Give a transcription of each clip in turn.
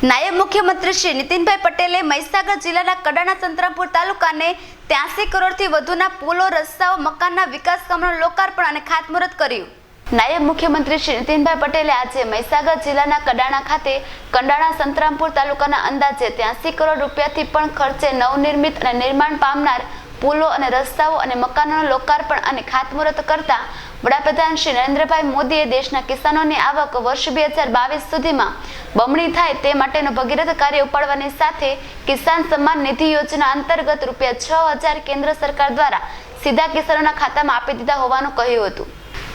નાયબ મુખ્યમંત્રી શ્રી નીતિનભાઈ પટેલે મહીસાગર જિલ્લાના કડાણા સંતરામપુર તાલુકાને ત્યાસી કરોડથી વધુના પુલો, રસ્તાઓ, મકાનના વિકાસ કામોનું લોકાર્પણ અને ખાતમુહૂર્ત કર્યું. નાયબ મુખ્યમંત્રી શ્રી નીતિનભાઈ પટેલે આજે મહીસાગર જિલ્લાના કડાણા ખાતે કંડાણા સંતરામપુર તાલુકાના અંદાજે ત્યાસી કરોડ રૂપિયાથી પણ ખર્ચે નવનિર્મિત અને નિર્માણ પામનાર પુલો અને રસ્તાઓ અને મકાનોનું લોકાર્પણ અને ખાતમુહૂર્ત કરતા વડાપ્રધાન શ્રી નરેન્દ્રભાઈ મોદીએ દેશના કિસાનોની આવક વર્ષ બે હજાર બાવીસ સુધીમાં બમણી થાય તે માટેનો ભગીરથ કાર્ય ઉપાડવાની સાથે કિસાન સન્માન નિધિ યોજના અંતર્ગત રૂપિયા છ હજાર કેન્દ્ર સરકાર દ્વારા સીધા કિસાનોના ખાતામાં આપી દીધા હોવાનું કહ્યું હતું.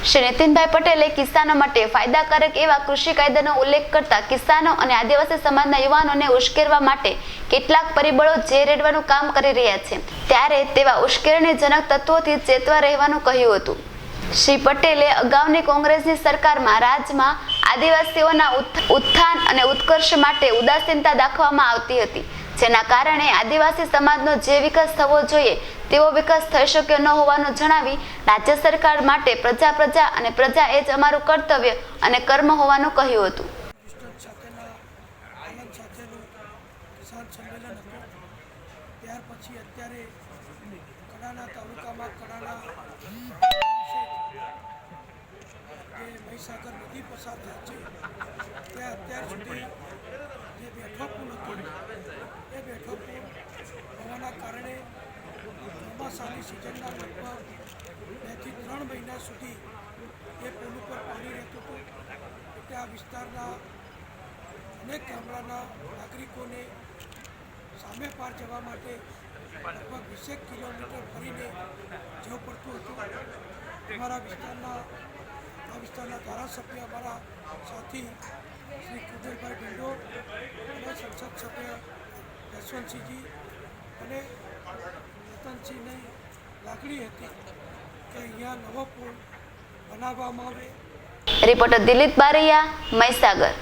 શ્રી નીતિનભાઈ પટેલે કિસાનો માટે ફાયદાકારક એવા કૃષિ કાયદાનો ઉલ્લેખ કરતા કિસાનો અને આદિવાસી સમાજના યુવાનોને ઉશ્કેરવા માટે કેટલાક પરિબળો જે રેડવાનું કામ કરી રહ્યા છે. ત્યારે તેવા ઉશ્કેરણીજનક તત્વોથી ચેતવા રહેવાનું કહ્યું હતું. શ્રી પટેલે અગાઉની કોંગ્રેસની સરકારમાં રાજ્યમાં આદિવાસીઓના ઉત્થાન અને ઉત્કર્ષ માટે ઉદાસીનતા દાખવવામાં આવતી હતી. જેના કારણે આદિવાસી સમાજનો જે વિકાસ થવો જોઈએ તેવો વિકાસ થઈ શક્યો ન હોવાનું જણાવી રાજ્ય સરકાર માટે પ્રજા પ્રજા અને પ્રજા એ જ અમારું કર્તવ્ય અને કર્મ હોવાનું કહ્યું હતું. અત્યાર સુધી જે બેઠો પુલ હતો એ બેઠો પુલ હોવાના કારણે ચોમાસાની સિઝનના લગભગ બેથી ત્રણ મહિના સુધી એ પુલ ઉપર પાણી રહેતું હતું. એટલે આ વિસ્તારના અનેક ગામડાના નાગરિકોને સામે પાર જવા માટે લગભગ વીસેક કિલોમીટર ફરીને જવું પડતું હતું. અમારા વિસ્તારના, આ વિસ્તારના ધારાસભ્ય અમારા સાથી શ્રી કુબેરભાઈ ડિંડોર અને સંસદ સભ્ય યશવંતસિંહજી અને રતનસિંહની લાગણી હતી કે અહીંયા નવો પુલ બનાવવામાં આવે. રિપોર્ટર દિલીપ બારૈયા મહીસાગર.